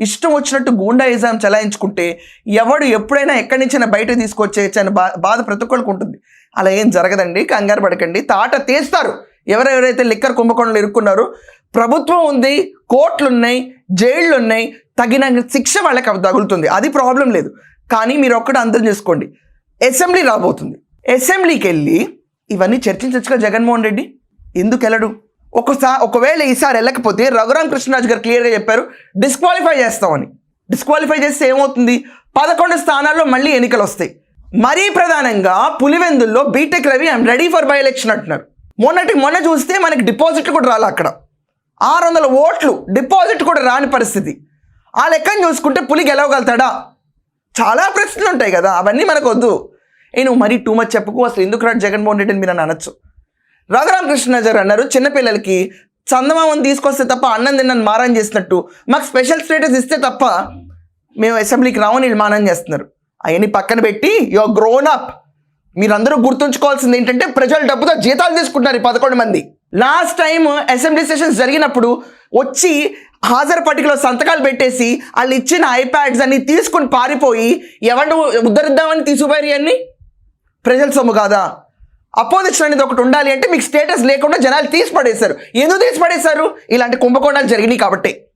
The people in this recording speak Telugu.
ఇష్టం వచ్చినట్టు గూండాయిజం చలాయించుకుంటే ఎవడు ఎప్పుడైనా ఎక్కడి నుంచైనా బయట తీసుకొచ్చేయచ్చు అని బా బాధ ప్రతి ఒక్కరికి ఉంటుంది. అలా ఏం జరగదండి కంగారు పడకండి. తాట తీస్తారు. ఎవరెవరైతే లిక్కర్ కుంభకోణంలో ఇరుక్కున్నారో ప్రభుత్వం ఉంది కోర్టులు ఉన్నాయి జైళ్ళు ఉన్నాయి తగిన శిక్ష వాళ్ళకి తగులుతుంది. అది ప్రాబ్లం లేదు. కానీ మీరు ఒక్కటి అర్థం చేసుకోండి. అసెంబ్లీ రాబోతుంది. అసెంబ్లీకి వెళ్ళి ఇవన్నీ చర్చించచ్చుగా జగన్మోహన్ రెడ్డి? ఎందుకు వెళ్ళడు ఒకసారి ఒకవేళ ఈసారి వెళ్ళకపోతే రఘురామ్ కృష్ణరాజు గారు క్లియర్గా చెప్పారు డిస్క్వాలిఫై చేస్తామని. డిస్క్వాలిఫై చేస్తే ఏమవుతుంది? పదకొండు స్థానాల్లో మళ్ళీ ఎన్నికలు వస్తాయి మరీ ప్రధానంగా పులివెందుల్లో BTech Ravi I'm ready for by election అంటున్నారు. మొన్నటి మొన్న చూస్తే మనకి డిపాజిట్లు కూడా రాలే అక్కడ. ఆరు వందల ఓట్లు డిపాజిట్ కూడా రాని పరిస్థితి. ఆ లెక్కను చూసుకుంటే పులి గెలవగలుగుతాడా? చాలా ప్రశ్నలు ఉంటాయి కదా అవన్నీ మనకు వద్దు ఏ నువ్వు మరీ టూ మచ్ చెప్పుకో అసలు ఎందుకు రాడు జగన్మోహన్ రెడ్డిని మీరు అని అనొచ్చు? రఘురామకృష్ణ గారు అన్నారు చిన్నపిల్లలకి చందమామని తీసుకొస్తే తప్ప అన్నం తిన్నని మారం చేసినట్టు. మాకు స్పెషల్ స్టేటస్ ఇస్తే తప్ప మేము అసెంబ్లీకి రావని నిర్మాణం చేస్తున్నారు. అవన్నీ పక్కన పెట్టి యువర్ గ్రోన్ అప్ మీరందరూ గుర్తుంచుకోవాల్సింది ఏంటంటే ప్రజల డబ్బుతో జీతాలు తీసుకుంటున్నారు ఈ పదకొండు మంది. లాస్ట్ టైం అసెంబ్లీ సెషన్స్ జరిగినప్పుడు వచ్చి హాజరు పట్టికలో సంతకాలు పెట్టేసి వాళ్ళు ఇచ్చిన ఐప్యాడ్స్ అన్ని తీసుకుని పారిపోయి ఎవరిని ఉద్ధరిద్దామని తీసుకుపోయారు అన్ని ప్రజల సొమ్ము కాదా? అపోజిషన్ అనేది ఒకటి ఉండాలి అంటే మీకు స్టేటస్ లేకుండా జనాలు తీసి పడేశారు ఎందుకు తీసి పడేశారు ఇలాంటి కుంభకోణాలు జరిగినాయి కాబట్టి.